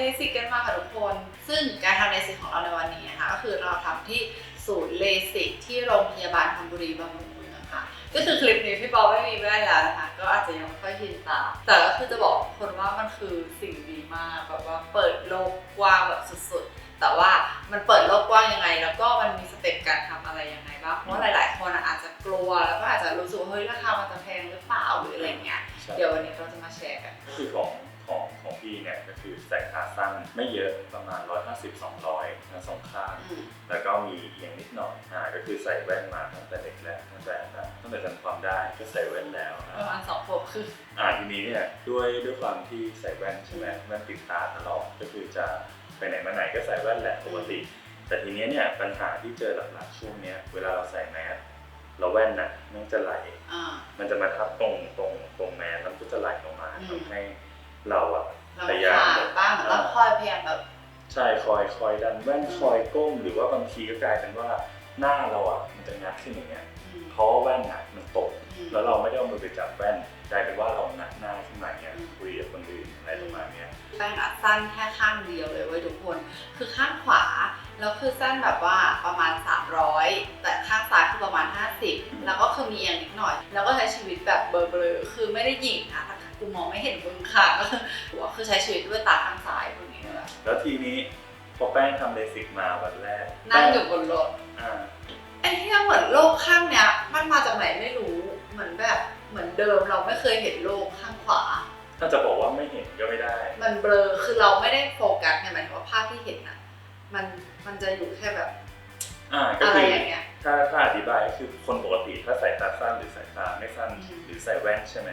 เลสิกกันมาค่ะทุกคน ซึ่งการทำเลสิกของเราในวันนี้นะคะก็คือเราทำที่ศูนย์เลสิกที่โรงพยาบาลธนบุรีบำรุงนะคะก็คือคลิปนี้พี่ปอไม่มีแว่นแล้วนะคะก็อาจจะยังไม่ค่อยชินตาแต่ก็คือจะบอกคนว่ามันคือสิ่งดีมากแบบว่าเปิด ประมาณ 150-200นะสองข้างอืมแล้วก็มีเอียงนิดหน่อยอ่าก็คือใส่แว่นมาตั้งแต่เด็กแล้วตั้งแต่แบบตั้งแต่จำความได้ก็ใส่แว่นแล้วนะประมาณสองขวบคืออ่าทีนี้เนี่ยด้วยด้วยความที่ใส่แว่นใช่ไหมแว่นติดตาตลอดก็คือจะไปไหนมาไหนก็ใส่แว่นแหละปกติ แต่ทีเนี้ยเนี่ยปัญหาที่เจอหลักๆช่วงเนี้ยเวลาเราใส่แมสเราแว่นน่ะมันจะไหลอ่ามันจะมาทับตรงตรงตรงแมสแล้วมันก็จะไหลลงมาอืมทำให้เราอะเราพยายามขาดบ้างเหมือนเราคอยพยายามแบบ ใช่คอยคอยดันแว่นอืมคอยก้มหรือว่าบางทีก็กลายเป็นว่าหน้าเราอะมันจะงัดขึ้นอย่างเงี้ยอืมเพราะว่าแว่นอะมันตกอืมแล้วเราไม่ได้เอามือไปจับแว่นกลายเป็นว่าเราหนักหน้าขึ้นมาเงี้ยอืมคุยกับคนอื่นอะไรประมาณเนี้ยแป้งอะสั้นแค่ข้างเดียวเลยเว้ยทุกคน คือข้างขวาแล้วคือสั้นแบบว่าประมาณ 300 แต่ข้างซ้ายคือประมาณ 50 แล้วก็คือมีเอียงนิดหน่อย แล้วก็ใช้ชีวิตแบบเบลอๆคือไม่ได้หยิงนะถ้ากูมองไม่เห็นมึงค่ะก็คือหัวคือใช้ชีวิตด้วยตาข้าง แล้วทีนี้พอแป้งทำเลสิกมาวันแรกนั่งอยู่บนรถอ่าไอ้ที่เหมือนโลกข้างเนี้ย มันมาจากไหนไม่รู้เหมือนแบบเหมือนเดิมเราไม่เคยเห็นโลกข้างขวา ถ้าจะบอกว่าไม่เห็นก็ไม่ได้ มันเบลอคือเราไม่ได้โฟกัสไงหมายถึงว่าภาพที่เห็นอะมันมันจะอยู่แค่แบบอ่าก็อะไรคืออย่างเงี้ยถ้าถ้าอธิบายก็คือคนปกติถ้าใส่ตาสั้นหรือสายตาไม่สั้นอืมหรือใส่แว่นใช่ไหม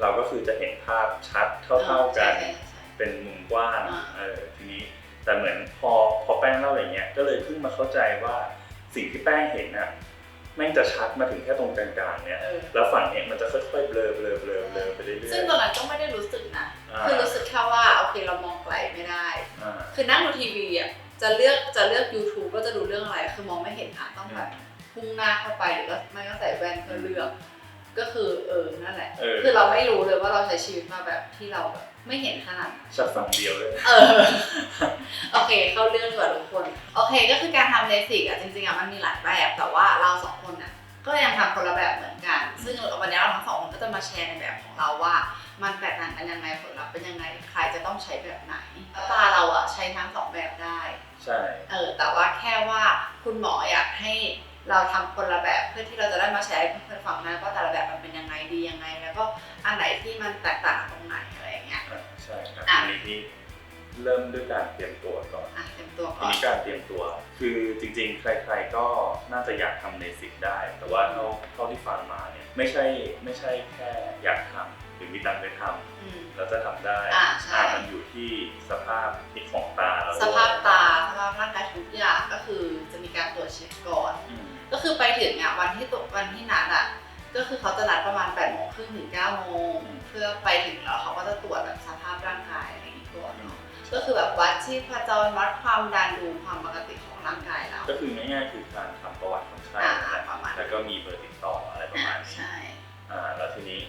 เราก็คือจะเห็นภาพชัดเท่าๆกันใช่ใช่ใช่ เป็นมุมกว้างอ่าเออทีนี้แต่เหมือนพอพอแป้งเล่าอย่างเงี้ยก็เลยเพิ่งมาเข้าใจว่าสิ่งที่แป้งเห็นน่ะแม่งจะชัดมาถึงแค่ตรงกลางๆเนี่ยเออแล้วฝั่งเนี้ยมันจะค่อยๆเบลอเบลอเบลอเบลอไปเรื่อยๆซึ่งตอนนั้นก็ไม่ได้รู้สึกนะอ่าคือรู้สึกแค่ว่าโอเคเรามองไกลไม่ได้อ่าคือนั่งดูทีวีอะจะเลือกจะเลือก YouTube ก็จะดูเรื่องอะไร คือมองไม่เห็นอะต้องแบบพุ่งหน้าเข้าไปหรือว่าไม่ก็ใส่แว่นเพื่อเลือก ก็คือเออนั่นแหละ เออ คือเราไม่รู้เลยว่าเราใช้ชีวิตมาแบบที่เราแบบไม่เห็นขนาดนั้นชัดฝั่งเดียวเลย เออ โอเค เข้าเรื่องดีกว่าทุกคน โอเค ก็คือการทำเลสิกอะจริงๆอะมันมีหลายแบบ แต่ว่าเราสองคนอะก็ยังทำคนละแบบเหมือนกัน ซึ่งวันนี้เราทั้งสองคนก็จะมาแชร์ในแบบของเราว่า มันแตกต่างกันยังไงผลลัพธ์เป็นยังไงใครจะต้องใช้แบบไหนตาเราอะใช้ทั้งสองแบบได้ ใช่ เออแต่ว่าแค่ว่าคุณหมออยากให้ เราทำคนละแบบเพื่อที่เราจะได้มาแชร์ให้เพื่อนๆฟังนะว่าแต่ละแบบมันเป็นยังไงดียังไง แล้วก็อันไหนที่มันแตกต่างตรงไหนอะไรอย่างเงี้ยอ่าใช่ครับอะอันนี้ที่เริ่มด้วยการเตรียมตัวก่อนอะเต็มตัวทีก่อนนี้การเตรียมตัว คือจริงๆ ใครๆ ก็น่าจะอยากทำเลสิกได้ แต่ว่าเท่าเท่าที่ฟังมาเนี่ยไม่ใช่ไม่ใช่แค่อยากทำหรือมีตังค์ไปทำอืมเราจะทำได้อ่าใช่อ่ามันอยู่ที่สภาพที่ของตาเราสภาพตาสภาพร่างกายทุกอย่างก็คือจะมีการตรวจเช็คก่อนอืม ก็คือไปถึงอะวันที่ตกวันที่นัดอะ ก็คือเขาจะนัดประมาณ8ปดโมงครึ่งถึง9ก้าโมงเพื่อไปถึงแล้วเขาก็จะตรวจแบบสภาพร่างกายอะไรอย่างงี้ก่อนเนาะก็คือแบบวัดชีพจรวัดความดันดูความปกติของร่างกายเราก็คือง่ายๆคือการทำประวัติคนไข้อ่านั่นแหละประมาณแล้วก็มีเบอร์ติดต่ออะไรประอ่ามาณนี้ใช่ อ่าแล้วทีนี้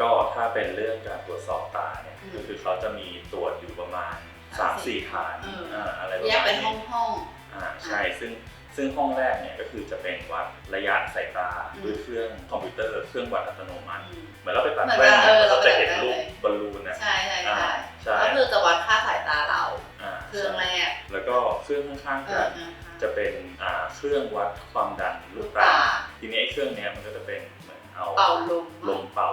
ก็ถ้าเป็นเรื่องการตรวจสอบตาเนี่ยอืมก็คือเขาจะมีตรวจอยู่ประมาณ3-4ฐานเอออ่อ่าอะไรประแยกมาณเป็นห้นี้องห้อง อ่าใช่ซึ่ง ซึ่งห้องแรกเนี่ยก็คือจะเป็นวัดระยะสายตาอืมด้วยเครื่องคอมพิวเตอร์เครื่องวัดอัตโนมัติๆอืมเหมือนเราไปตัดเหมือนแว่นเออเราจะเห็นเราไปตัดแว่นรูปบอลลูนนะใช่ใช่อ่าใช่ใช่ก็คือจะวัดค่าสายตาเราอ่าเครื่องแรกแล้วก็เครื่องข้างเอๆกัอนนะคะจะเป็นอ่าเครื่องวัดความดันลูลูกกตาตาทีนี้ไอ้เครื่องเนี้ยมันก็จะเป็นเหมือนเอาเป่าลมลมเป่า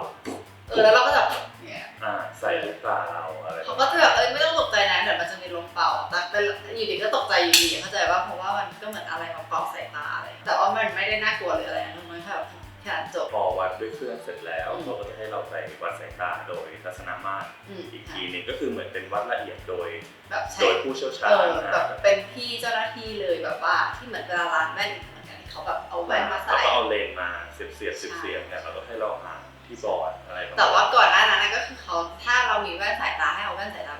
เออแล้วเราก็จะเนี่ยอ่าใส่ลูกตาเราอะไรเขาก็จะแบบเอ้ยไม่ต้องตก ใจนะเดี๋ยวมันจะมีลมเป่าแต่เป็นอยู่ดีก็ตกใจอยู่ดีเข้าใจว่าเพราะว่ามันก็เหมือนอะไรมาเป่าใส่ตาอะไรแต่ว่ามันไม่ได้น่ากลัวหรืออะไรนะมันแค่แบบแค่นั้นจบ พอวัดด้วยเครื่องเสร็จแล้วอืมเขาก็จะให้เราไปวัดสายตาโดยทัศนมาตรอืม อีกทีหนึงก็คือเหมือนเป็นวัดละเอียดโดย แบบใช้ โดยผู้เชี่ยวชาเอญอนะแบบเป็นพี่เจ้าหน้าที่เลยแบบว่าที่เหมือนเวลาร้านแว่นเหมือนกันที่เขาแบบเอาแว่นมาแล้วใส่ ก็เอาเลนส์มาเสียบเสียบเสียบเสียบเนี่ยเราก็ให้เราหาที่บอร์ดอะไรประมาณแต่ว่าก่อนหน้านั้นนะก็คือเขาถ้าเรามีแว่นสายตาให้เอาแว่นสายตาไป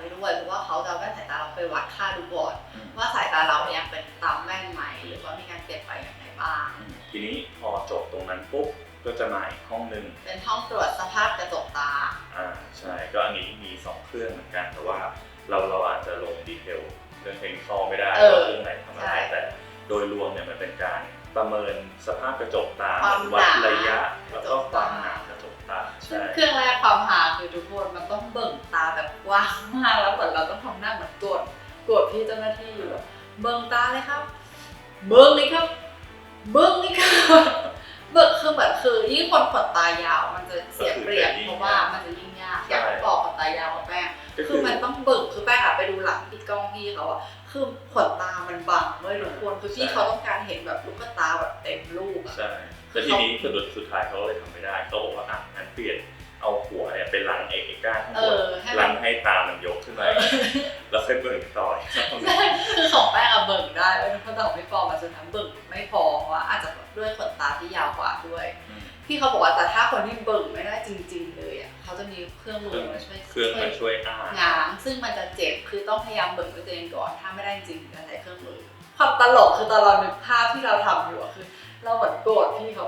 ว่นสายตาเราไปวัดค่าดูก่อนอืมว่าสายตาเรายังเป็นตามแว่นไหมหรือว่ามีการเปลี่ยนไปอย่างไรบ้างอืมทีนี้พอจบตรงนั้นปุ๊บก็จะมาอีกห้องหนึ่งเป็นห้องตรวจสภาพกระจกตาอ่าใช่ก็อันนี้มีสองเครื่องเหมือนกันแต่ว่าเราเราอาจจะลงดีดีเทลเรื่องเทคนิคอลไม่ได้เออว่าเครื่องไหนทำอะไรใช่แต่โดยรวมเนี่ยมันเป็นการประเมินสภาพกระจกตาความหนาวัดระยะ แล้วก็กระจกความตาหนากระจกตาซึ่งใช่เครื่องแรกความหาคือทุกคนมันต้องเบิ่ง ตาแบบกว้างมากแล้วเหมือนเราต้องทำหน้าเหมือนตรวจตรวจพี่เจ้าหน้าที่อยู่แบบเบิ่งตาเลยครับ เบิ่งเลยครับ เบิ่งเลยครับเบิ่งคือเหมือนคือยิ่งคนขนตายาว มันจะเสียเปรียบเพราะว่ามันจะยิ่งยากอยากบอกขนตายาวกับแป้งก็คือมันต้องเบิ่งคือแป้งอะไปดูหลังพี่กล้องพี่เขาอะคือขนตามันบังเว้ยทุกคนคือพี่เขาต้องการเห็นแบบลูกตาแบบเต็มลูกอะใช่แต่ทีนี้สุดสุดท้ายเขาก็เลยทำไม่ได้เขาบอกว่าอะงั้นเปลี่ยนเอาหัวเนี่ยเป็นหลังเอ กก้านข้างเอบนอให้หมัลันงให้ตามันยกขึ้นมาแล้วค่อยเบิ่งต่ออีกรอบหนึ่งใช่คือของแป้งอะเบิ่งได้เว้ยเพราะแต่ของพี่ปอมาจนทั้งเบิ่งไม่พอเพราะว่าอาจจะด้วยขนตาที่ยาวกว่าด้วยอืมพี่เขาบอกว่าแต่ถ้าคนที่เบิ่งไม่ได้จริง ๆ เลยอะเขาจะมีเครื่องมืเครื่อองมาช่วยเครื่องมันช่วยอ้าง้างซึ่งมันจะเจ็บคือต้องพยายามเบิ่งด้วยตัวเองก่อนถ้าไม่ได้จริงจะใช้เครื่องมือความตลกคือตอนเรานึกภาพที่เราทำอยู่อะคือ เราเหมือนโกรธพี่เขา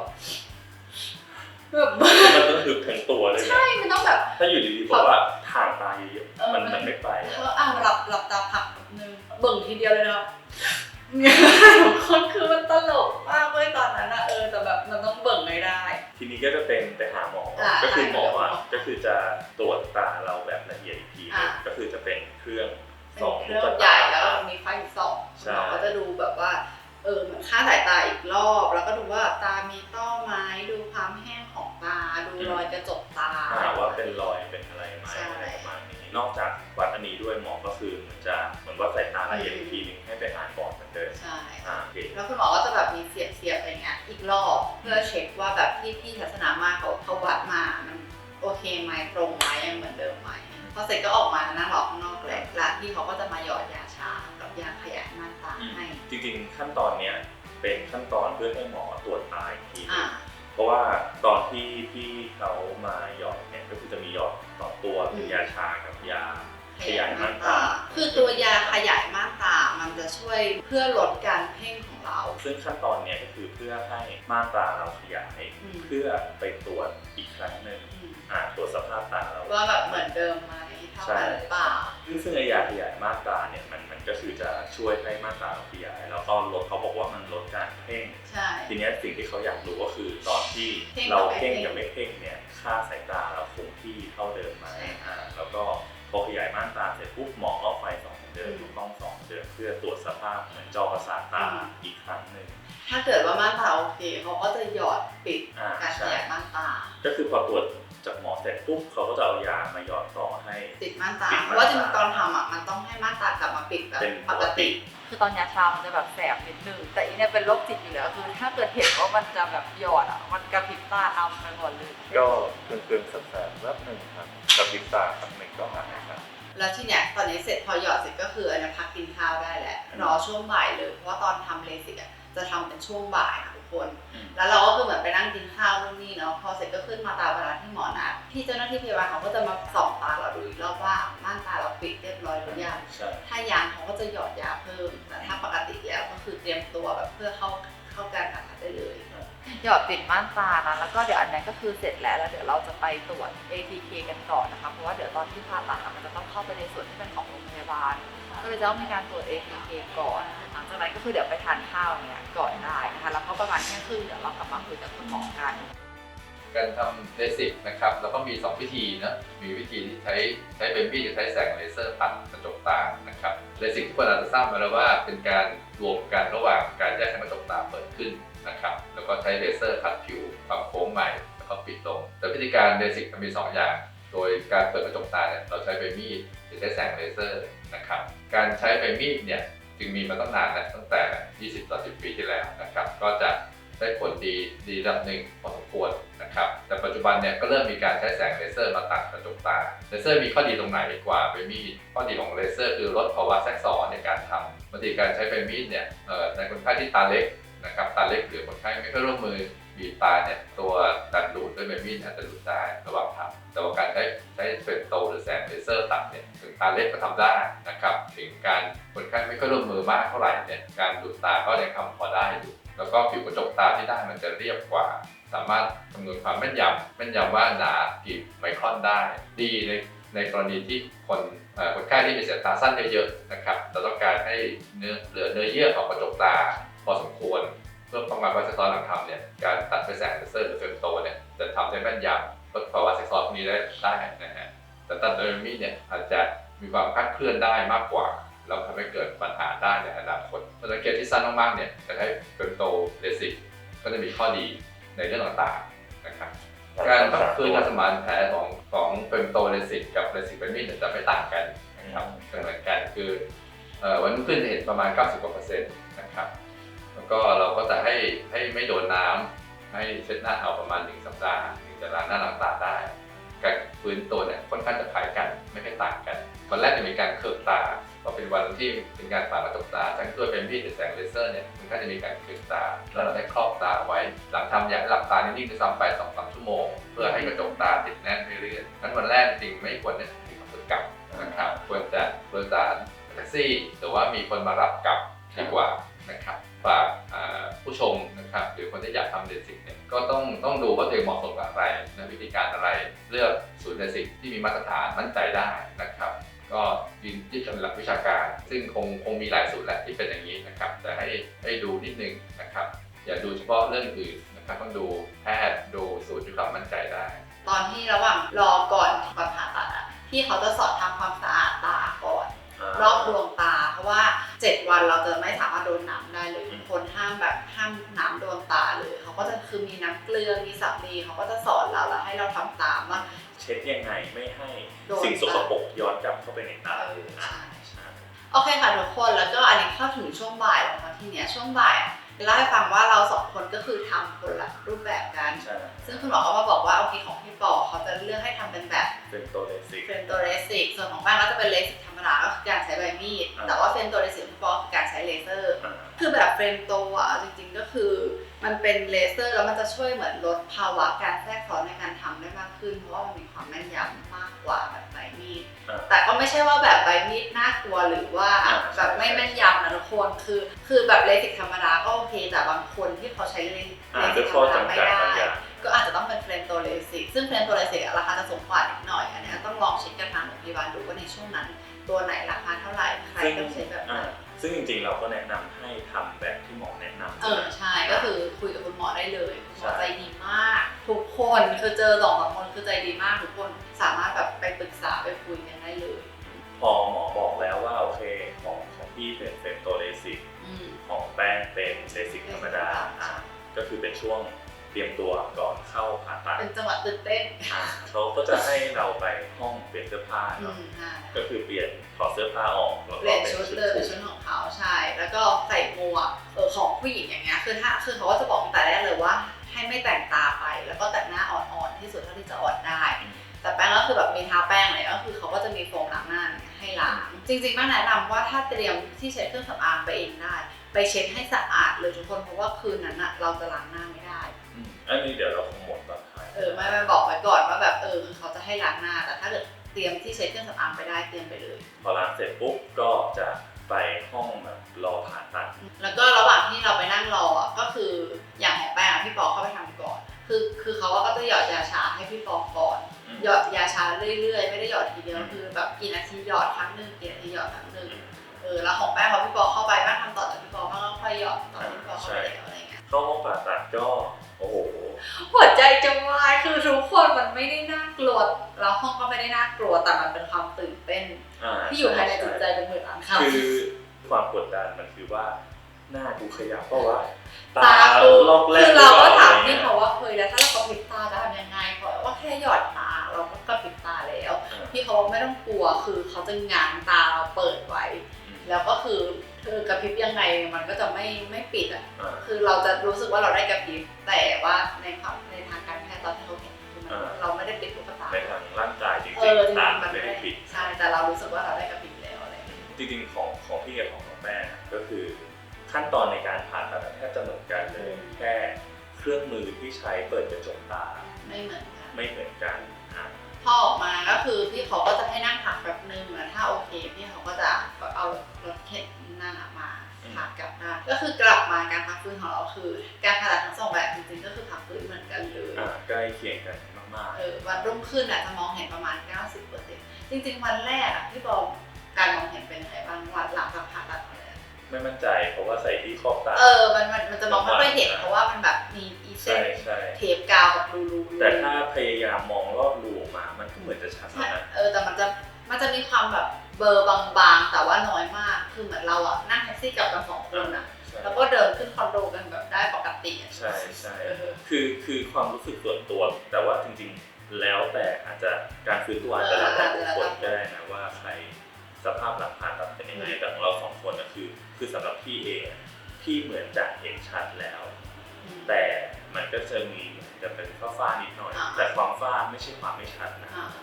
แบบมันต้อง ถึกทั้งตัวเลยนะใช่ มันต้องแบบถ้าอยู่ดีๆบอกว่าถ่างตาเยอะเออๆมันมันไม่ไปเธอะออะหลับหลับตาพักแป๊บนึงเบิ่งทีเดียวเลยนะครับเนี่ยทุกคนคือมันตลกมากเว้ยตอนนั้นอะเออแต่แบบมันต้องเบิ่งไม่ได้ ทีนี้ก็จะเป็นไปหาหมออะอ่าก็คือหมออะใช่ก็คือจะตรวจตาเราแบบละเอียดอีกทีหนึงอ่าก็คือจะเป็นเครื่องเป็นสองเครื่องลูกใหตาญ่แล้วมีไฟส่องใช่หมอก็จะดูแบบว่า เออเหมือนค่าสายตาอีกรอบ แล้วก็ดูว่าตามีต้อไหม้ดูความแห้งของตา ดูรอยกระจกตา หาว่าเป็นรอยเป็นอะไรไหมใช่ อะไรประมาณนี้ นอกจากวัดอันนี้ด้วยหมอก็คือเหมือนจะเหมือนวัดสายตาละเอียดอีกทีหนึงให้ไปหาก่อนเหมือนเดิมใช่ อ่าโอเคแล้วคุณหมอก็จะแบบมีเสียบเสียบๆอะไรเงี้ยอีกรอบเพื่อเช็คว่าแบบที่พี่ทัศนามาเขาเขาวัดมา มันโอเคไหมตรงไหมยังเหมือนเดิมไหมพอเสร็จก็ออกมานั่งรอข้างนอกแหละแล้วพี่เขาก็จะมาหยอด ขั้นตอนเนี้ยเป็นขั้นตอนเพื่อให้หมอตรวจตาอีกทีหนึอ่างเพราะว่าตอนที่ที่เขามาหยอดเนี่ยก็คือจะมีหยอดสองตัวเป็นยาชากับยาขยายม่านตา คือตัวยาขยายม่านตา มันจะช่วยเพื่อลดการเพ่งของเรา ซึ่งขั้นตอนเนี้ยก็คือเพื่อให้ม่านตาเราขยายอืมเพื่อไปตรวจอีกครั้งหนึ่งอ่าตรวจสภาพตาเรา ว่าแบบเหมือนเดิมไหมเท่ากันหรือเปล่า ซึ่งซึ่งไอยาขยายม่านตาเนี่ยมันมันก็คือจะช่วยให้ม่านตาเราขยาย แล้วก็ลดเขาบอกว่ามันลดการเพ่ง ใช่ ทีเนี้ยสิ่งที่เขาอยากรู้ก็คือตอนที่เพ่งกับเราไม่เพ่งเพ่งกับไม่เพ่งเนี่ยค่าสายตาเราคงที่เท่าเดิมไหมอ่าแล้วก็พอขยายม่านตาเสร็จปุ๊บหมอก็เอาไฟส่องเหมือนเดิมกล้องส่องเหมือนเดิมเพื่อตรวจสภาพเหมือนจอประสาทตาอีกครั้งหนึ่งถ้าเกิดว่าม่านตาโอเคเขาก็จะหยอดปิดอ่าการขใช่ยายม่านตา ก็คือพอตรวจจากหมอเสร็จปุ๊บเขาก็จะเอายามาหยอดต่อให้ ติดม่านตาปิดเพม่านตาราะว่าจริงๆตอนทำอะมันต้องให้ม่านตากลับมาปิดแบบเป็นปปกกติติ คือตอนยาชามันจะแบบแสบนิดนึง แต่อีเนี่ยเป็นโรคจิตอยู่แล้ว คือถ้าเกิดเห็นว่ามันจะแบบหยอดอะ มันกระพริบตาเอาไปหมดเลย ก็เกินเกินสักแสบแวบหนึ่งครับกับลิปตาครับหนึ่งก็หายครับ แล้วที่เนี้ยตอนนี้เสร็จพอหยอดเสร็จก็คืออันนี้พักกินข้าวได้แหละรอช่วงบ่ายเลย เพราะว่าตอนทำเลสิกอะจะทำเป็นช่วงบ่ายค่ะทุกคนอืมแล้วเราก็คือเหมือนไปนั่งกินข้าวนู่นนี่เนาะ พอเสร็จก็ขึ้นมาตามเวลาที่หมอนัด พี่เจ้าหน้าที่พยาบาลเขาก็จะมาส่อง หยอดปิดม่านตานะแล้วก็เดี๋ยวอันนั้นก็คือเสร็จแล้วแล้วเดี๋ยวเราจะไปตรวจ ATK กันก่อนนะคะเพราะว่าเดี๋ยวตอนที่ผ่าตัดอะมันจะต้องเข้าไปในส่วนที่เป็นของโรงพยาบาล ก็เลยจะต้องมีการตรวจ ATK ก่อน หลังจากนั้นก็คือเดี๋ยวไปทานข้าวเนี่ยก่อนได้นะคะแล้วก็ประมาณเที่ยงครึ่งเดี๋ยวเรากลับมาคุยกับคุณหมอกันการทำเลสิกนะครับแล้วก็มี 2 วิธีนะมีวิธีที่ใช้ใช้เบบี้จะใช้แสงเลเซอร์ตัดกระจกตานะครับเลสิกทุกคนอาจจะทราบมาแล้วว่าเป็นการรวมกันระหว่างการแยกให้กระจกตาเปิดขึ้นนะครับ แล้วก็ใช้เลเซอร์ขัดผิวปรับโค้งใหม่แล้วก็ปิดลง แต่วิธีการเลสิกมันมี 2 อย่าง โดยการเปิดกระจกตาเนี่ยเราใช้ใบมีดหรือใช้แสงเลเซอร์นะครับการใช้ใบมีดเนี่ยจึงมีมาตั้งนานแล้วตั้งแต่ 20-30 ปีที่แล้วนะครับก็จะได้ผลดีดีระดับหนึ่งพอสมควรนะครับแต่ปัจจุบันเนี่ยก็เริ่มมีการใช้แสงเลเซอร์มาตัดกระจกตาเลเซอร์มีข้อดีตรงไหนกว่าใบมีดข้อดีของเลเซอร์คือลดภาวะแทรกซ้อนในการทำบางทีการใช้ใบมีดเนี่ยในคนไข้ที่ตาเล็ก นะครับตาเล็กหรือคนไข้ไม่ค่อยร่วมมือบีบตาเนี่ยตัวดันดูดด้วยใบมีดอาจจะหลุดได้ระหว่างทำแต่ว่าการใช้ใช้เป็นโตหรือแสงเลเซอร์ตัดเนี่ยถึงตาเล็กก็ทำได้นะครับถึงการคนไข้ไม่ค่อยร่วมมือมากเท่าไหร่เนี่ยการดูดตาก็ยังทำพอได้อยู่แล้วก็ผิวกระจกตาที่ได้มันจะเรียบกว่า สามารถคำนวณความแม่นยำแม่นยำว่าหนากี่ไมครอนได้ ดีในในกรณีที่คนคนไข้ที่มีสายตาสั้นเยอะๆนะครับเราต้องการให้เนื้อเหลือเนื้อเยื่อของกระจกตา พอสมควร เพื่อป้องกันว่าเซ็กซอนหลังทำเนี่ยการตัดด้วยแสงเลเซอร์หรือเฟมโตเนี่ยจะทำได้แม่นยำลดภาวะเซ็กซอนพวกนี้ได้ได้นะฮะแต่ตัดโดยมีดเนี่ยอาจจะมีความคลาดเคลื่อนได้มากกว่าเราทำให้เกิดปัญหาได้ในอนาคตเพราะฉะนั้นเคสที่สั้นมากๆเนี่ยจะให้เฟมโตเลสิกก็จะมีข้อดีในเรื่องต่างๆนะครับการพักฟื้นการสมานแผลของของเฟมโตเลสิกกับเลสิกเบมินจะไม่ต่างกันนะครับเหมือนกันคือเอ่อวันรุ่งขึ้นจะเห็นประมาณ 90กว่าเปอร์เซ็นต์นะครับ แล้วก็เราก็จะให้ให้ไม่โดนน้ำให้เช็ดหน้าเอาประมาณ1สัปดาห์ถึงจะล้างหน้าล้างตาได้การฟื้นตัวเนี่ยค่อนข้างจะคล้ายกันไม่ค่อยต่างกันวันแรกจะมีการเคิร์ฟตาพอเป็นวันที่เป็นการผ่ากระจกตาทั้งด้วยเป็นพี่หรือแสงเลเซอร์เนี่ยมันก็จะมีการเคิร์ฟตาแล้วเราได้ครอบตาไว้ หลังทำอยากให้หลับตานิ่งๆด้วยซ้ำไปสองสามชั่วโมง เพื่อให้กระจกตาติดแน่นเรื่อยๆนั้นวันแรกจริงไม่ควรจะถึงกับฝึกกลับนะครับควรจะโดยสารแท็กซี่หรือว่ามีคนมารับกลับดีกว่านะครับ ฝากผู้ชมนะครับหรือคนที่อยากทำเดสิกเนี่ยก็ต้องต้องดูว่าตัวเองเหมาะสมกับอะไรนะวิธีการอะไรเลือกศูนย์เดสิกที่มีมาตรฐานมั่นใจได้นะครับ ก็ยืนยึดกับหลักวิชาการ ซึ่งคงคงมีหลายศูนย์แหละที่เป็นอย่างนี้นะครับ แต่ให้ให้ดูนิดนึงนะครับ อย่าดูเฉพาะเรื่องอื่นนะครับต้องดูแพทย์ดูศูนย์ที่ความมั่นใจได้ ตอนที่ระหว่างรอก่อนก่อนผ่าตัดอะที่เขาจะสอนทำความสะอาดตาก่อน รอบดวงตา เพราะว่า 7 วันเราจะไม่สามารถโดนน้ำได้เลยคนห้ามแบบห้ามน้ำโดนตาเลยเขาก็จะคือมีน้ำเกลือมีสำลีเขาก็จะสอนเราแล้วให้เราทำตามว่า เช็ดยังไงไม่ให้โดนสิ่งสกปรกย้อนกลับเข้าไปในตาเออใช่ใช่โอเคค่ะทุกคนแล้วก็อันนี้เข้าถึงช่วงบ่ายแล้วค่ะทีเนี้ยช่วงบ่ายอะจะ เล่าให้ฟังว่าเราสองคนก็คือทำคนละรูปแบบกัน ใช่ซึ่งคุณหมอก็มาบอกว่าโอเคของพี่ปอเขาจะเลือกให้ทำเป็นแบบเป็นโตเลสิก เฟรนโตเรสิกส่วนของบ้านก็จะเป็นเลสิกธรรมดาก็คือการใช้ใบมีด อ่า แต่ว่าเฟรนโตเรสิกของพี่ปอคือการใช้เลเซอร์ อ่าคือแบบเฟรนโตอะจริงๆก็คือ มันเป็นเลเซอร์แล้วมันจะช่วยเหมือนลดภาวะการแทรกซ้อนในการทำได้มากขึ้น เพราะว่ามันมีความแม่นยำมากกว่าแบบใบมีดอ่า แต่ก็ไม่ใช่ว่าแบบใบมีดน่ากลัวหรือว่าอ่าแบบไม่แม่นยำนะทุกคนคือ คือแบบเลสิกธรรมดาก็โอเคแต่บางคนที่เขาใช้เลอ่าสิด้วยกธรข้อรมดาจำไม่กัดได้บางอย่างก็อาจจะต้องเป็นเฟรนโตเลสิกซึ่งเฟรนโตเลสิกราคาจะสูงกว่านิดหน่อยอันเนี้ยต้องลองเช็คกันทางโรงพยาบาลดูว่าในช่วงนั้น ตัวไหนราคาเท่าไหร่ใครต้องใช้แบบไหนอ่าซึ่งจริงๆเราก็แนะนำให้ทำแบบที่หมอแนะนำเออใช่ก็คือคุยกับคุณหมอได้เลยคุณหมอใช่ใจดีมาก ทุกคนคือเจอสองสามคนคือใจดีมากทุกคน สามารถแบบไปปรึกษาไปคุยกันได้เลยพอหมอบอกแล้วว่าโอเคของของพี่เป็นเป็นโตเลสิกอืมของแป้งเป็นเลสิกธรรมดา อ่าก็คือเป็นช่วงเตรียมตัวก่อนเข้าผ่าตัดเป็นจังหวะตื่นเต้นอ่าเขาก็จะให้เราไปห้องเปลี่ยนเสื้อผ้าอืเนาะมใช่ก็คือเปลี่ยนถอดเสื้อผ้าออกแล้วเปก็ลี่ยนเป็นชุดชุดเลยเป็นชุดของเขาใช่ แล้วก็ใส่หมวกเออของผู้หญิงอย่างเงี้ยคือถ้าคือเขาก็จะบอกตั้งแต่แรกเลยว่า จริงๆแป้งแนะนำว่าถ้าเตรียมที่เช็ดเครื่องสำอางไปเองได้ ไปเช็ดให้สะอาดเลยทุกคนเพราะว่าคืนนั้นอะเราจะล้างหน้าไม่ได้ อืมอันนี้เดี๋ยวเราคงหมดตอนท้ายเออไม่ไม่บอกไว้ก่อนว่าแบบเออคือเขาจะให้ล้างหน้าแต่ถ้าเกิดเตรียมที่เช็ดเครื่องสำอางไปได้เตรียมไปเลย พอล้างเสร็จปุ๊บก็จะไปห้องแบบรอผ่าตัด แล้วก็ระหว่างที่เราไปนั่งรออะก็คืออย่างของแป้งอะพี่ปอเข้าไปทำก่อน คือคือเขาอะก็จะหยอดยาชาให้พี่ปอก่อน อืม หยอดยาชาเรื่อยๆ ไม่ได้หยอดทีเดียวคือแบบกี่นาทีหยอดครั้งหนึ่ง ออแล้วของแป้งพอพี่ปอเข้าไปแป้งทำต่อจากพี่ปอแป้งก็ค่อยหยอดต่อจากพี่ปอเข้าไปแล้วอะไรเงี้ยเข้าห้องผ่าตัดก็โอ้โหหัวใจจะวายคือทุกคนมันไม่ได้น่ากลัวแล้วห้องก็ไม่ได้น่ากลัวแต่มันเป็นความตื่นเต้นอ่าที่อยู่ภายในจิตใจช่เป็นหมื่นล้านคำคือความกดดันมันคือว่าหน้ากูขยับเพราะว่าตาคือลอกแรกคือเราก็ถามหรือพี่เปล่เขาว่าเคยแล้วถ้าเรากระพริบตาจะทำยังไงเขาบอกว่าแค่หยอดตาเราก็กระพริบตาแล้วอ่าพี่เขาบอกไม่ต้องกลัวคือเขาจะง้างตาเราเปิดไว้อืม แล้วก็คือคือกระพริบยังไงมันก็จะไม่ไม่ปิดอะอ่า คือเราจะรู้สึกว่าเราได้กระพริบแต่ว่าในความในทางการแพทย์ตอนที่เขาเห็นคือมันอ่า เราไม่ได้ปิดลูกตาในทางร่างกายจริงเออจริๆตางๆมัมันนไม่ไม่ได้ได้ปิด ใช่แต่เรารู้สึกว่าเราได้กระพริบแล้วอะไรอย่างเงี้ยจริงๆของของพี่กับของน้องแม่ก็คือขั้นตอนในการผ่าตัดแทบจะเหมือนกันเลยแค่เครื่องมือที่ใช้เปิดกระจกตาไม่เหมือนกัน ไม่เหมือนกันอะ พอออกมาก็คือพี่เขาก็จะให้นั่ง คือกลับมาการพักฟื้นของเราคือ การผ่าตัดทั้งสองแบบจริงๆก็คือพักฟื้นเหมือนกันเลยอะใกล้เคียงกันมากเออวันรุ่งขึ้นอะจะมองเห็นประมาณ 90%เจริง ๆ วันแรกอะพี่บอมการมองเห็นเป็นไงบ้างวันหลังจากผ่าตัดมาแล้วไม่มั่นใจเพราะว่าใส่ที่ขอบตา เออ มันมันมันจะมองไม่ค่อยเห็นเพราะว่ามันแบบมีอีเส้ใช่นใช่เทปกาวกับรูรูรูแต่ถ้าพยายามมองรอบรูออกมา มันก็เหมือนจะชัดใช่แล้วนะเออ แต่มันจะมันจะมีความแบบเบลอร์บางๆ แต่ว่าน้อยมาก คือเหมือนเราอะนั่งแท็กซี่กับกันสองคนอะใช่ แล้วก็เดินขึ้นคอนโดกันแบบได้ปกติอะใช่ใช่เออคือคือความรู้สึกส่วนตัว แต่ว่าจริงๆแล้วแต่อาจจะการฟื้นตัวอาจจะแล้วแต่บุคคลก็ได้นะว่าใครสภาพหลังผ่าตัดเป็นยังไงแต่ของเราสองคนก็คือ คือสำหรับพี่เองอะพี่เหมือนจะเห็นชัดแล้วอืมแต่มันก็จะมีเหมือนจะเป็นฝ้าๆนิดหน่อยอ่าแต่ความฝ้าไม่ใช่ความไม่ชัดนะอ่าอ่าประมาณนี้โอ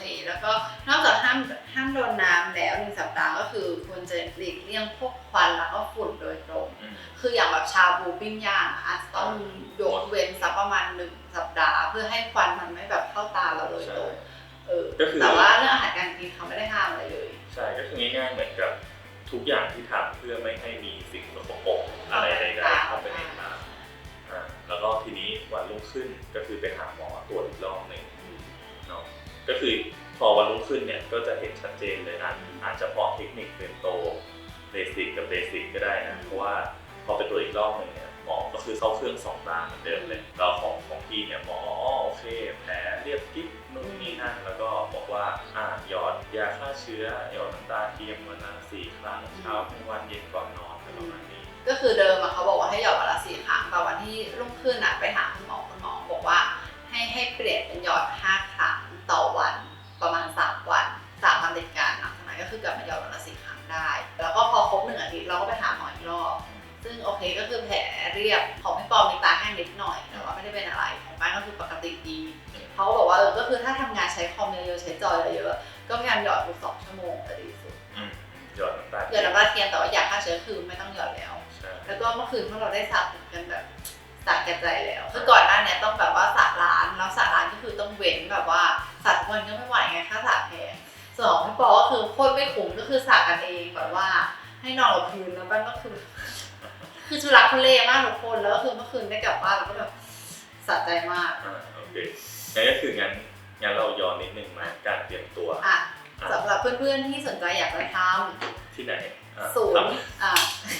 เคแล้วก็นอกจากห้ามห้ามโดนน้ำแล้วหนึ่งสัปดาห์ก็คือควรจะหลีกเลี่ยงพวกควันแล้วก็ฝุ่นโดยตรงอืมคืออย่างแบบชาบูปิ้งย่างอะอาจจะต้องยกเว้นสักประมาณหนึ่งสัปดาห์ เพื่อให้ควันมันไม่แบบเข้าตาเราโดยใช่ตรงเออก็คือแต่ว่าเรื่องอาหารการกินเขาไม่ได้ห้ามอะไรเลยใช่ก็คือง่ายๆเหมือนกับทุกอย่างที่ทำเพื่อไม่ให้มีสิ่งสกปรกอะไรใดๆเข้าไปในน้ำอ่าแล้วก็ทีนี้วันรุ่งขึ้นก็คือไปหาหมอตรวจอีกรอบหนึ่งเนาะ ก็คือพอวันรุ่งขึ้นเนี่ยก็จะเห็นชัดเจนเลยนะอาจจะเพราะเทคนิคเป็นโตเบสิกกับเบสิกก็ได้นะ เพราะว่าพอไปตรวจอีกรอบหนึ่งเนี่ยหมอก็คือเข้าเครื่องสองตาเหมือนเดิมเลยแล้วของของพี่เนี่ยหมออ๋อโอเค แผลเรียบกิ๊บนู่นนี่นั่นแล้วก็บอกว่าอ่าหยอดยาฆ่าเชื้อหยอดน้ำตาเทียมวันละสี่ครั้งเช้ากลางวันเย็นก่อนนอนอะไรประมาณนี้ ก็คือเดิมอะเขาบอกว่าให้หยอดวันละสี่ครั้งแต่วันที่รุ่งขึ้นอะไปหาคุณหมอคุณหมอบอกว่าให้ให้เปลี่ยนเป็นหยอดห้าครั้ง ต่อวันประมาณสามวันสามวันติดกันหลังจากนั้นก็คือกลับมาหยอดวันละสี่ครั้งได้ แล้วก็พอครบหนึ่งอาทิตย์เราก็ไปหาหมออีกรอบ ซึ่งโอเคก็คือแผลเรียบของพี่ปอมมีตาแห้งนิดหน่อย แต่ว่าไม่ได้เป็นอะไรของป้านก็คือปกติดีเขาก็บอกว่าเออก็คือถ้าทำงานใช้คอมเยอะๆใช้จอเยอะๆก็พยายามหยอดทุกสองชั่วโมงจะดีสุดอืมหยอดน้ำตาหยอดน้ำตาเทียมแต่ว่าอยากฆ่าเชื้อคือไม่ต้องหยอดแล้วใช่แล้วก็เมื่อคืนพวกเราได้สระผมกันแบบสระแก่ใจแล้ว คือก่อนหน้าเนี้ต้องแบบว่าสระร้านแล้วสระร้านก็คือต้องเว้นแบบว่า สระทุกวันก็ไม่ไหวไงค่าสระแพงส่วนของพี่ปอก็คือโคตรไม่คุ้มก็คือสระกันเองแบบว่าให้นอนกับพื้นแล้วบ้านก็คือ คือชุลักทุเลมากทุกคนแล้วก็คือเมื่อคืนได้กลับบ้านแล้วก็แบบสะใจมากอ่าโอเคงั้นก็คืองั้นงั้นเราย้อนนิดนึงมาการเตรียมตัวอะอะสำหรับเพื่อนๆที่สนใจอยากจะทำที่ไหนอะศูนทย์อ่า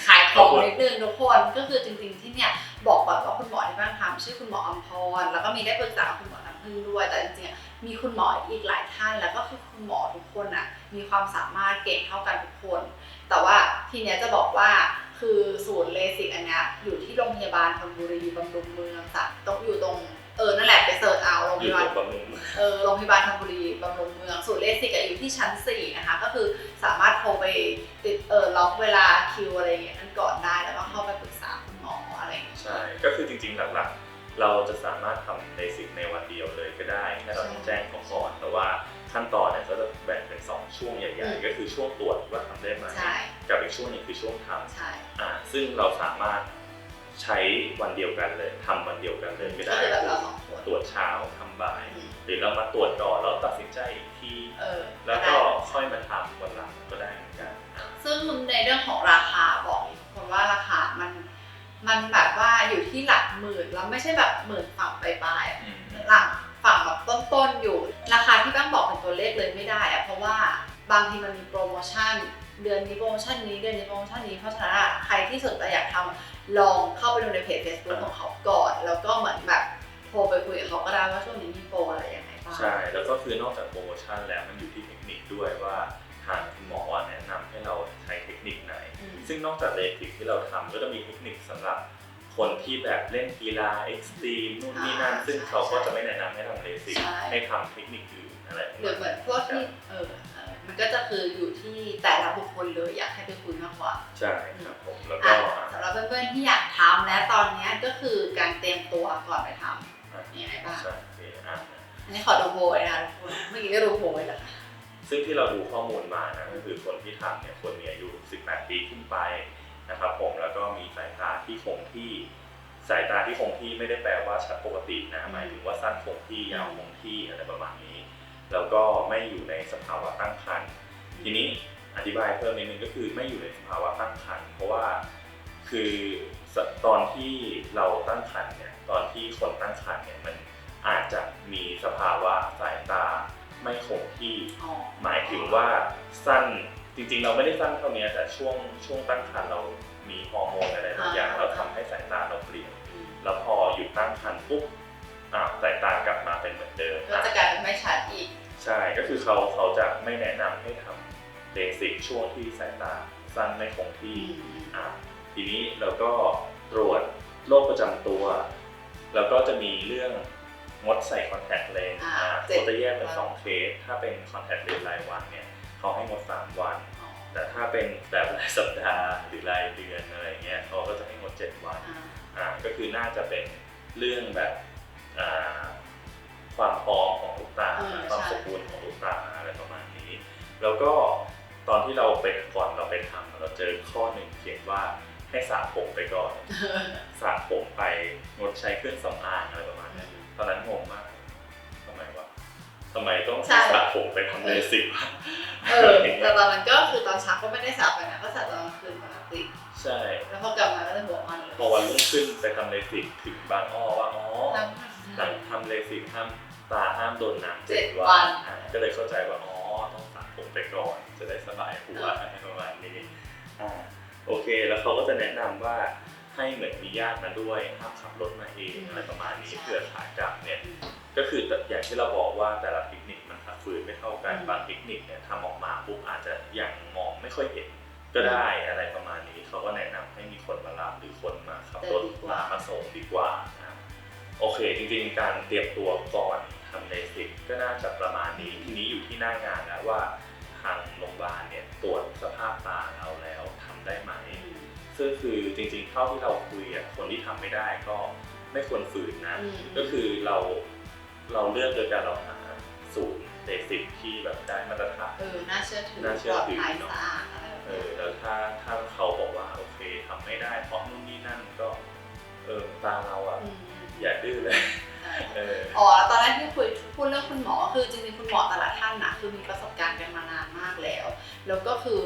ขายของนิดนึงทุกคนก็คือจริงๆที่เนี่ยบอกก่อนว่าคุณหมอที่บ้านทำชื่อคุณหมออัมพรแล้วก็มีได้ปรึกษากับคุณหมอ น้ำพึ่งด้วย แต่จริงๆอะมีคุณหมออีกหลายท่าน แล้วก็คือคุณหมอทุกคนอะมีความสามารถเก่งเท่ากันทุกคน แต่ว่าทีเนี้ยจะบอกว่าคือศูนย์เลสิกอันเนี้ยอยู่ที่โรงพยาบาลธนบุรีบำรุงเมืองสัตว์ต้องอยู่ตรงเออนั่นแหละไปเสิร์ชเอาโรงำพอยู่ยาบาตลรงบำรุงเออโรงพยาบาลธนบุรีบำรุงเมืองศูนย์เลสิกอะอยู่ที่ชั้น4นะคะก็คือสามารถโทรไปติดเออล็อกเวลาคิวอะไรอย่างเงี้ยกันก่อนได้แล้วก็เข้าไปปรึกษาคุณหมออะไรอย่างเงี้ยใช่ก็คือจริงๆหลักๆเราจะสามารถทำเบสิก ก็ได้แค่เราต้องแจ้งเขาก่อนแต่ว่าขั้นตอนเนี่ยก็จะแบ่งเป็นสองช่วงใหญ่ ๆ ก็คือช่วงตรวจว่าทำได้ไหมใช่กับอีกช่วงหนึงคือช่วงทำใช่อ่าซึ่งเราสามารถใช้วันเดียวกันเลยทำวันเดียวกันเลยก็ก็ได้คือแบบเราสองคนตรวจเช้าทำบ่ายอืมหรือเรามาตรวจก่อนแล้วตัดสินใจอีกทีเออแล้วก็ได้ค่อยมาทำวันหลังก็ได้เหมือนกันอ่าซึ่งในเรื่องของราคาบอกอีกคนว่าราคามันมันแบบว่าอยู่ที่หลักหมื่นแล้วไม่ใช่แบบหมื่นฝั่งปลายๆอะอืมหลัง ฝั่งแบบต้นๆอยู่ ราคาที่บ้างบอกเป็นตัวเลขเลยไม่ได้อะเพราะว่าบางทีมันมีโปรโมชั่น เดือนนี้โปรโมชั่นนี้เดือนนี้โปรโมชั่นนี้เพราะฉะนั้นอะใครที่สนใจอยากทำลองเข้าไปดูในเพจ Facebook ของเขาก่อน แล้วก็เหมือนแบบโทรไปคุยกับเขาก็ได้ว่าช่วงนี้มีโปรอะไรยังไงบ้างใช่ แล้วก็คือนอกจากโปรโมชั่นแล้วมันอยู่ที่เทคนิคด้วยว่าทางคุณหมอแนะนำให้เราใช้เทคนิคไหนอืมซึ่งนอกจากเลสิกที่เราทำก็จะมีเทคนิคสำหรับ คนที่แบบเล่นกีฬาเอ็กซ์ตรีมนู่นนี่นั่น ซึ่งเขาก็จะไม่แนะนำให้ทำเลสิกใช่ให้ทำเทคนิคอื่นอะไรหรือเหมือนพวกที่เออเออมันก็จะคืออยู่ที่แต่ละบุคคลเลยอยากให้ไปคุยมากกว่า ใช่ครับผมแล้วก็อะสำหรับเพื่อนๆที่อยากทำและตอนเนี้ยก็คือการเตรียมตัวก่อนไปทำยังไงบ้างใช่โอเคอะอันนี้ขอดูโพยนะคะทุกคนเมื่อกี้ก็ดูโพยแล้วค่ะซึ่งที่เราดูข้อมูลมานะก็คือคนที่ทำเนี่ยควรมีอายุ 18 ปีขึ้นไป นะครับผมแล้วก็มีสายตาที่คงที่สายตาที่คงที่ไม่ได้แปลว่าชัดปกตินะหมายถึงว่าสั้นคงที่ยาวคงที่อะไรประมาณนี้ แล้วก็ไม่อยู่ในสภาวะตั้งครรภ์ทีนี้อธิบายเพิ่มนิดนึงก็คือไม่อยู่ในสภาวะตั้งครรภ์เพราะว่าคือสตอนที่เราตั้งครรภ์เนี่ยตอนที่คนตั้งครรภ์เนี่ยมันอาจจะมีสภาวะสายตาไม่คงที่อ๋อหมายถึงว่าสั้น จริงๆ เราไม่ได้สั้นเท่านี้แต่ช่วงช่วงตั้งครรภ์เรามีฮอร์โมนอะไรบางอย่างเราทำให้สายตาเราเปลี่ยนอืมแล้วพอหยุดตั้งครรภ์ปุ๊บอ่าสายตากลับมาเป็นเหมือนเดิมก็จะกลายเป็นไม่ชัดอีก ใช่ก็คือเขาเขาจะไม่แนะนำให้ทำเลสิกช่วงที่สายตาสั้นไม่คงที่อะทีนี้เราก็ตรวจโรคประจำตัว แล้วก็จะมีเรื่องงดใส่คอนแทคเลนส์อ่าอ่าเจ็ดเขาจะแยกเป็นวันสองเคสถ้าเป็นคอนแทคเลนส์รายวันเนี่ย เขาให้งดสามวันอ๋อแต่ถ้าเป็นแบบรายสัปดาห์หรือรายเดือนอะไรเงี้ยเขาก็จะให้งดเจ็ดวันอ่าอ่าก็คือน่าจะเป็นเรื่องแบบอ่าความพร้อมของลูกตาเออความใช่สมบูรณ์ของลูกตาอะไรประมาณนี้ แล้วก็ตอนที่เราไปก่อนเราไปทำเราเจอข้อหนึ่งเขียนว่าให้สระผมไปก่อนสระผมไปงดใช้เครื่องสำอางอะไรประมาณนี้ตอนนั้นงงมากทำไมวะทำไมต้องใช่สระผมไปทำเลสิกวะ เออแต่ตอนนั้นก็คือตอนเช้าก็ไม่ได้สระไปนะก็สระตอนกลางคืนปกติใช่แล้วพอกลับมาก็จะหัวมันเลยพอวันรุ่งขึ้นไปทำเลสิกถึงบางอ้อว่าอ๋อตั้งหลังทำเลสิกห้ามตาห้ามโดนน้ำเจ็ดเจ็ดวัวันนอะก็เลยเข้าใจว่าอ๋อต้องสระผมไปก่อนจะได้สบายหัวอะไรประมาณนี้อ่าโอเค แล้วเขาก็จะแนะนำว่าให้เหมือนมีญาติมาด้วยห้ามขับรถมาเองอะไรประมาณนี้เพื่อขากลับเนี่ยก็คืออย่างที่เราบอกว่าแต่ละเท คนิคมันพักฟื้นไม่เท่ากันบางเทคนิคเนี่ยทำออกมาปุ๊บอาจจะยังมองไม่ค่อยเห็นก็ได้อะไรประมาณนี้เขาก็แนะนำให้มีคนมารับหรือคนมาขับรถมามาส่งดีกว่านะครับโอเค จริงๆ การเตรียมตัวก่อนทำเลสิกก็น่าจะประมาณนี้ทีนี้อยู่ที่หน้างานแล้วว่าทางโรงพยาบาลเนี่ยตรวจสภาพตาเราแล้วทำได้ไหมซึ่งคือจริงๆเท่าที่เราคุยอะคนที่ทำไม่ได้ก็ไม่ควรฝืนนะอืมก็คือเราเราเลือกโดยการเราหาศูนย์ เลสิกที่แบบได้มาตรฐาน เออ น่าเชื่อถือน่าเชื่อถือปลอดภัยเนอะ สะอาดอะไรแบบเอนี้อแล้วถ้าถ้าเขาบอกว่าโอเคทำไม่ได้เพราะนู่นนี่นั่นก็เออตาเราอะอืมอย่าดื้อเลยใช่เออ อ๋อแล้วตอนแรกที่คุยพูดเรื่องคุณหมอคือจริงๆคุณหมอแต่ละท่านนะคือมีประสบการณ์กันมานานมากแล้ว แล้วก็คือ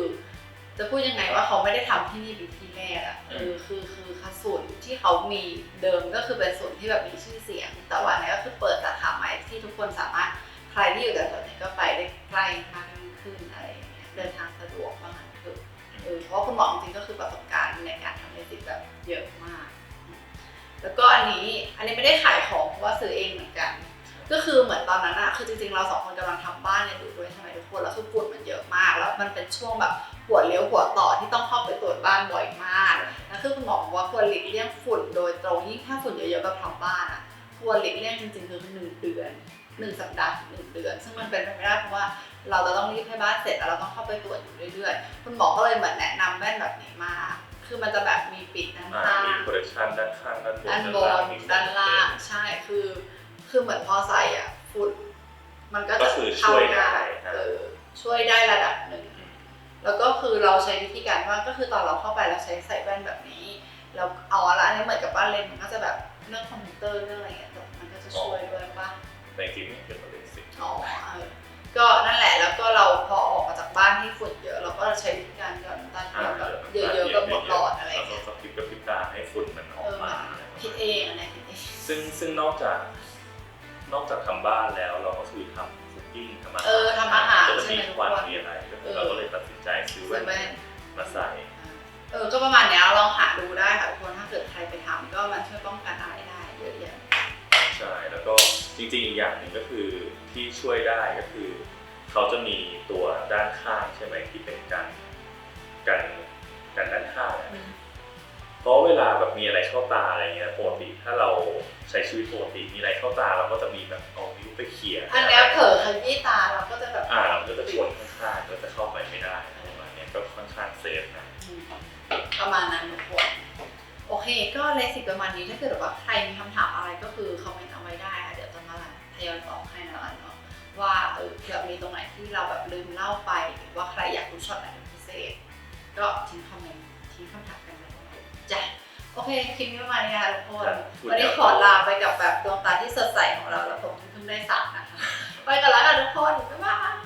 จะพูดยังไงว่าเขาไม่ได้ทำที่นี่เป็นที่แรกอะเออคือคือคือศูนย์ที่เขามีเดิมก็คือเป็นศูนย์ที่แบบมีชื่อเสียง แต่ว่าเนี้ยก็คือเปิดสาขาใหม่ที่ทุกคนสามารถ ใครที่อยู่แถวๆนี้ก็ไปได้ใกล้มากยิ่งขึ้นอะไรอย่างเงี้ยเดินทางสะดวกว่างั้นเถอะเออเพราะว่าคุณหมอจริงๆก็คือประสบการณ์ในการทำเลสิกแบบเยอะมาก แล้วก็อันนี้อันนี้ไม่ได้ขายของเพราะว่าซื้อเองเหมือนกัน ก็คือเหมือนตอนนั้นอะคือจริงๆเราสองคนกำลังทำบ้านเนี่ยอยู่ด้วยใช่ไหมทุกคนแล้วคือฝุ่นมันเยอะมาก แล้วมันเป็นช่วงแบบหัวเลี้ยวหัวต่อที่ต้องเข้าไปตรวจบ้านบ่อยมากแล้วคือคุณหมอบอกว่าควรหลีกเลี่ยงฝุ่นโดยตรงยิ่งถ้าฝุ่นเยอะๆแบบทำบ้านอะควรหลีกเลี่ยงจริงๆคือหนึ่งเดือน หนึ่งสัปดาห์ถึงหนึ่งเดือน ซึ่งมันเป็นไปไม่ได้เพราะว่าเราจะต้องรีบให้บ้านเสร็จแล้วเราต้องเข้าไปตรวจอยู่เรื่อยๆ คุณหมอก็เลยเหมือนแนะนำแว่นแบบนี้มา คือมันจะแบบมีปิดด้านอ่าข้าง มีโปรดักชันด้านข้างด้านบนด้านบล่างนมีด้านล่างใช่คือ คือเหมือนพอใส่อะฝุ่นมันก็ก็จะคือเข้าช่วยได้เออช่วยได้ระดับหนึ่ง แล้วก็คือเราใช้วิธีการว่าก็คือตอนเราเข้าไปเราใช้ใส่แว่นแบบนี้แล้วเอาละอันนี้เหมือนกับว่าเลนส์มันก็จะแบบเรื่องคอมพิวเตอร์เรื่องอะไรเงี้ยแต่มันก็จะช่วยด้วยป่ะ ในจริงๆไม่เกี่ยวกับเลสิกอ๋อเออก็นั่นแหละแล้วก็เราพอออกมาจากบ้านที่ฝุ่นเยอะ เราก็ใช้วิธีการหย่อนน้ำตาเทียมแบบเยอะๆกับหมดหลอดอะไรแล้วเงี้ยก็พริบกับพริบตาให้ฝุ่นมันอเออกอมามันคิดเองอะไรคิดเองซึ่งซึ่งนอกจากนอกจากทำบ้านแล้วเราก็คือทำคุกกิ้งทำอาหารเออทำอาหารก็จะใช่มีไหมทุกควันคนมีอะไรก็คือเออเราก็เลยตัดสินใจซื้อซื้อแว่แว่นนมาใส่เออก็ประมาณเนี้ยลองหาดูได้ค่ะทุกคนถ้าเกิดใครไปทำก็มันช่วยป้องกันอะ จริงๆอีกอย่างหนึ่งก็คือที่ช่วยได้ก็คือ เขาจะมีตัวด้านข้างใช่ไหมที่เป็นกันกันกันด้านข้างอะเพราะเวลาแบบมีอะไรเข้าตาอะไรเงี้ยปกติถ้าเราใช้ชีวิตปกติมีอะไรเข้าตาเราก็จะมีแบบเอานิ้วไปเขี่ยอันเนี้ยเผลอขยี้ตาเราก็จะแบบอ่าเราก็จะชนข้างๆก็จะเข้าไปไม่ได้อะไรประมาณเนี้ยก็ค่อนข้างเซฟนะอืมประมาณนั้นทุกคนโอเค ก็เลสิกประมาณนี้ถ้าเกิดว่าใครมีคำถามอะไรก็คือคอมเมนต์เอาไว้ได้ ทยอยตอบให้นะอันเนาะว่าเออเผื่อมีตรงไหนที่เราแบบลืมเล่าไป หรือว่าใครอยากรู้ช็อตไหนเป็นพิเศษ ก็ทิ้งคอมเมนต์ทิ้งคำถามกันมาได้จ้ะโอเคคลิปนี้ประมาณนี้นะคะทุกคนวันนี้ขอลาไปกับแบบดวงตาที่สดใสของเราแล้วผมเพิ่งได้สระนะคะไปกันแล้วค่ะทุกคนบ๊าย